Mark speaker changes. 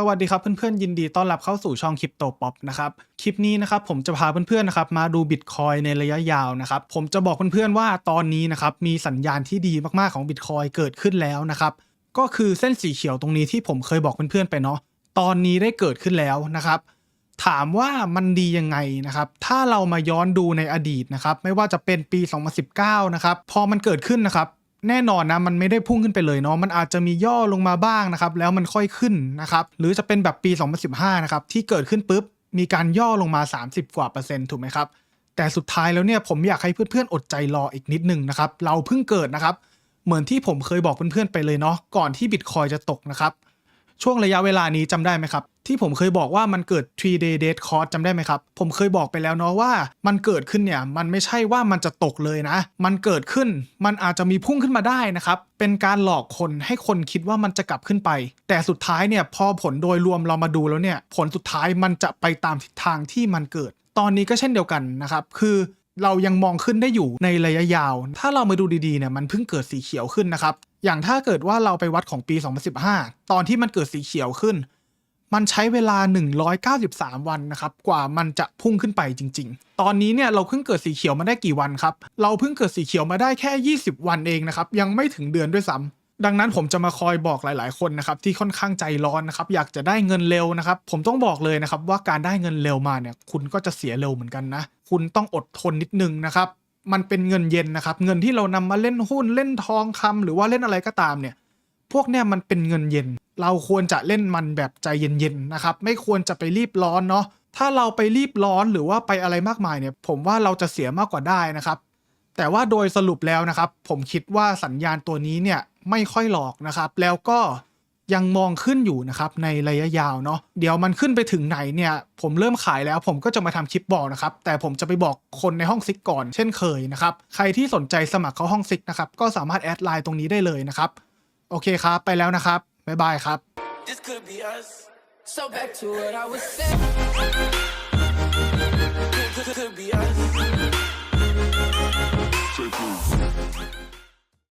Speaker 1: สวัสดีครับเพื่อนๆยินดีต้อนรับเข้าสู่ช่องคริปโตป๊อปนะครับคลิปนี้นะครับผมจะพาเพื่อนๆนะครับมาดูบิตคอยในระยะยาวนะครับผมจะบอกเพื่อนๆว่าตอนนี้นะครับมีสัญญาณที่ดีมากๆของบิตคอยเกิดขึ้นแล้วนะครับก็คือเส้นสีเขียวตรงนี้ที่ผมเคยบอกเพื่อนๆไปเนาะตอนนี้ได้เกิดขึ้นแล้วนะครับถามว่ามันดียังไงนะครับถ้าเรามาย้อนดูในอดีตนะครับไม่ว่าจะเป็นปี 2019 นะครับพอมันเกิดขึ้นนะครับ แน่นอนนะมันไม่ได้พุ่งขึ้นไปเลยเนาะมันอาจจะมีย่อลงมาบ้างนะครับ แล้วมันค่อยขึ้นนะครับ หรือจะเป็นแบบปี 2015 นะครับ ที่เกิดขึ้นปุ๊บ มีการย่อลงมา 30 กว่าเปอร์เซ็นต์ถูกไหมครับ แต่สุดท้ายแล้วเนี่ยผมอยากให้เพื่อนๆ อดใจรออีกนิดนึงนะครับ เราเพิ่งเกิดนะครับ เหมือนที่ผมเคยบอกเพื่อนๆไปเลยเนาะก่อนที่บิตคอยจะตกนะครับ ช่วงระยะเวลานี้จำได้ไหมครับ ที่ผมเคยบอกว่ามันเกิด3 day dead cost จำได้ไหมครับ ผมเคยบอกไปแล้วเนาะว่า มันเกิดขึ้นเนี่ยมันไม่ใช่ว่ามันจะตกเลยนะ มันเกิดขึ้นมันอาจจะมีพุ่งขึ้นมาได้นะครับ เป็นการหลอกคนให้คนคิดว่ามันจะกลับขึ้นไป แต่สุดท้ายเนี่ยพอผลโดยรวมเรามาดูแล้วเนี่ยผลสุดท้ายมันจะไปตามทิศทางที่มันเกิด ตอนนี้ก็เช่นเดียวกันนะครับคือเรายังมองขึ้นได้อยู่ในระยะยาว ถ้าเรามาดูดีๆเนี่ยมันเพิ่งเกิดสีเขียวขึ้นนะครับ อย่างถ้าเกิดว่าเราไปวัดของปี 2015 ตอนที่มันเกิดสีเขียวขึ้น มันใช้เวลา 193 วันนะครับ กว่ามันจะพุ่งขึ้นไปจริง ๆ ตอนนี้เนี่ยเราเพิ่งเกิดสีเขียวมาได้กี่วันครับ เราเพิ่งเกิดสีเขียวมาได้แค่ 20 วันเองนะครับ ยังไม่ถึงเดือนด้วยซ้ำดังนั้นผมจะมาคอยบอกหลาย ๆ คนนะครับที่ค่อนข้างใจร้อนนะครับ อยากจะได้เงินเร็วนะครับ ผมต้องบอกเลยนะครับว่าการได้เงินเร็วมาเนี่ย คุณก็จะเสียเร็วเหมือนกันนะ คุณต้องอดทนนิดนึงนะครับ มันเป็นเงินเย็นนะครับ เงินที่เรานำมาเล่นหุ้นเล่นทองคำหรือว่าเล่นอะไรก็ตามเนี่ย พวกเนี่ยมันเป็นเงินเย็น เราควรจะเล่นมันแบบใจเย็นๆนะครับ ไม่ควรจะไปรีบร้อนเนาะถ้าเราไปรีบร้อนหรือว่าไปอะไรมากมายเนี่ย ผมว่าเราจะเสียมากกว่าได้นะครับ แต่ว่าโดยสรุปแล้วนะครับ ผมคิดว่าสัญญาณตัวนี้เนี่ยไม่ค่อยหลอกนะครับ แล้วก็ ยังมองขึ้นอยู่นะครับในระยะยาวเนาะเดี๋ยวมันขึ้นไปถึงไหนเนี่ย ผมเริ่มขายแล้วผมก็จะมาทำคลิปบอกนะครับ แต่ผมจะไปบอกคนในห้องซิกก่อน เช่นเคยนะครับ ใครที่สนใจสมัครเข้าห้องซิกนะครับ ก็สามารถแอดไลน์ตรงนี้ได้เลยนะครับ โอเคครับ ไปแล้วนะครับ บ๊ายบายครับ
Speaker 2: could be us